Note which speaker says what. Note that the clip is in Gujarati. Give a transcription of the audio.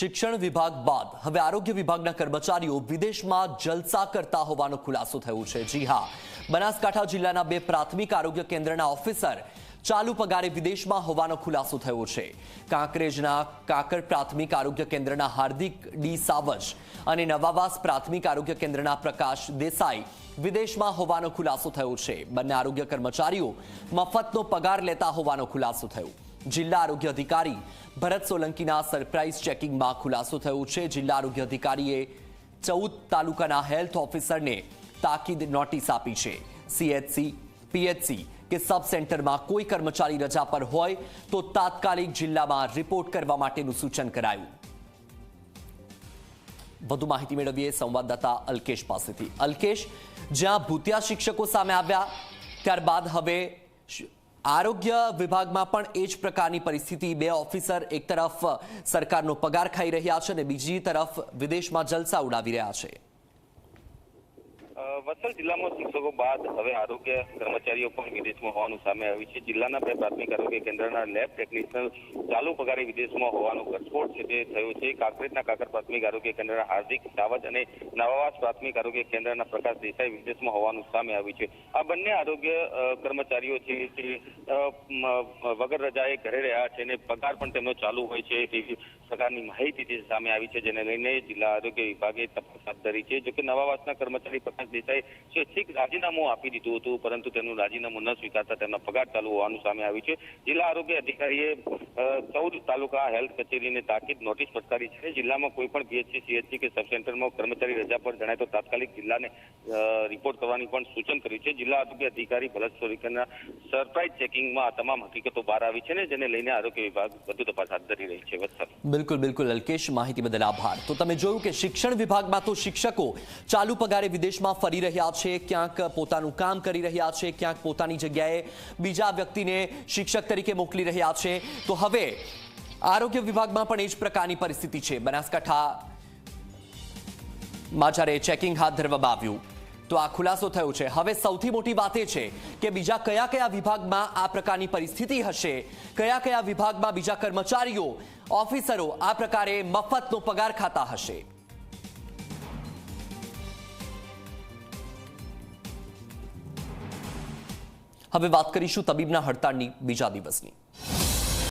Speaker 1: શિક્ષણ વિભાગ બાદ હવે આરોગ્ય વિભાગના કર્મચારીઓ વિદેશમાં જલસા કરતા હોવાનો ખુલાસો થયો છે. જી હા. બનાસકાંઠા જિલ્લાના બે પ્રાથમિક આરોગ્ય કેન્દ્રના ઓફિસર ચાલુ પગારે વિદેશમાં હોવાનો ખુલાસો થયો છે. કાંકરેજના કાકર પ્રાથમિક આરોગ્ય કેન્દ્રના હાર્દિક ડી સાવજ અને નવાવાસ પ્રાથમિક આરોગ્ય કેન્દ્રના પ્રકાશ દેસાઈ વિદેશમાં હોવાનો ખુલાસો થયો છે. બંને આરોગ્ય કર્મચારીઓ મફતનો પગાર લેતા હોવાનો ખુલાસો થયો. જિલ્લા આરોગ્ય અધિકારી ભરત સોલંકીના સરપ્રાઇઝ ચેકિંગમાં ખુલાસો થયો છે. જિલ્લા આરોગ્ય અધિકારીએ ચૌદ તાલુકાના હેલ્થ ઓફિસરને તાકીદ નોટિસ આપી છે. સીએચસી પીએચસી કે સબ સેન્ટરમાં કોઈ કર્મચારી રજા પર હોય તો તાત્કાલિક જિલ્લામાં રિપોર્ટ કરવા માટેનું સૂચન કરાયું. વધુ માહિતી મેળવીએ સંવાદદાતા અલ્કેશ પાસેથી. અલ્કેશ, જ્યાં ભૂતિયા શિક્ષકો સામે આવ્યા, ત્યારબાદ હવે આરોગ્ય વિભાગમાં પણ એ જ પ્રકારની પરિસ્થિતિ બે ઓફિસર એક તરફ સરકારનો પગાર ખાઈ રહ્યા છે અને બીજી તરફ વિદેશમાં જલસા ઉડાવી રહ્યા છે.
Speaker 2: વલસાડ જિલ્લામાં શિક્ષકો બાદ હવે આરોગ્ય કર્મચારીઓ પણ વિદેશમાં હોવાનું સામે આવ્યું છે. જિલ્લાના બે પ્રાથમિક આરોગ્ય કેન્દ્રના લેબ ટેકનિશિયન ચાલુ પગારે વિદેશમાં હોવાનો ઘટસ્ફોટ છે તે થયો છે. કાંકરેજના કાકર પ્રાથમિક આરોગ્ય કેન્દ્રના હાર્દિક સાવજ અને નવાવાસ પ્રાથમિક આરોગ્ય કેન્દ્રના પ્રકાશ દેસાઈ વિદેશમાં હોવાનું સામે આવ્યું છે. આ બંને આરોગ્ય કર્મચારીઓ છે તે વગર રજાએ ઘરે રહ્યા છે અને પગાર પણ તેમનો ચાલુ હોય છે તેવી પ્રકારની માહિતી સામે આવી છે, જેને લઈને જિલ્લા આરોગ્ય વિભાગે તપાસ હાથ ધરી છે. જોકે નવાવાસના કર્મચારી પ્રકાશ દેસાઈ સ્વૈચ્છિક રાજીનામું આપી દીધું હતું, પરંતુ તેનું રાજીનામું ન સ્વીકારતા તેમના પગાર ચાલુ હોવાનું સામે આવ્યું છે. જિલ્લા આરોગ્ય અધિકારીએ ચૌદ તાલુકા હેલ્થ કચેરીને તાકીદ નોટિસ ફટકારી છે. જિલ્લામાં કોઈ પણ પીએચસી સીએચસી કે સબ સેન્ટરમાં કર્મચારી રજા પર જણાય તો તાત્કાલિક જિલ્લાને રિપોર્ટ કરવાની પણ સૂચન કર્યું છે. જિલ્લા આરોગ્ય અધિકારી ભરત સોરીકરના સરપ્રાઇઝ ચેકિંગમાં તમામ હકીકતો બહાર આવી છે ને, જેને લઈને આરોગ્ય વિભાગ વધુ તપાસ હાથ ધરી રહી છે.
Speaker 1: બિલકુલ બિલકુલ, અલ્કેશ, માહિતી બદલ આભાર. તો તમે જોયું કે શિક્ષણ વિભાગમાં તો શિક્ષકો ચાલુ પગારે વિદેશમાં ફરી રહ્યા છે, ક્યાંક પોતાનું કામ કરી રહ્યા છે, ક્યાંક પોતાની જગ્યાએ બીજા વ્યક્તિને શિક્ષક તરીકે મોકલી રહ્યા છે. તો હવે આરોગ્ય વિભાગમાં પણ એ જ પ્રકારની પરિસ્થિતિ છે. બનાસકાંઠા માં જ્યારે ચેકિંગ હાથ ધરવામાં આવ્યું, તો આ ખુલાસો થયો છે. હવે સૌથી મોટી વાત એ છે કે બીજા કયા કયા વિભાગમાં આ પ્રકારની પરિસ્થિતિ હશે, કયા કયા વિભાગમાં બીજા કર્મચારીઓ, ઓફિસરો આ પ્રકારે મફતનો પગાર ખાતા હશે? હવે વાત કરીશું તબીબના હડતાળની બીજા દિવસની.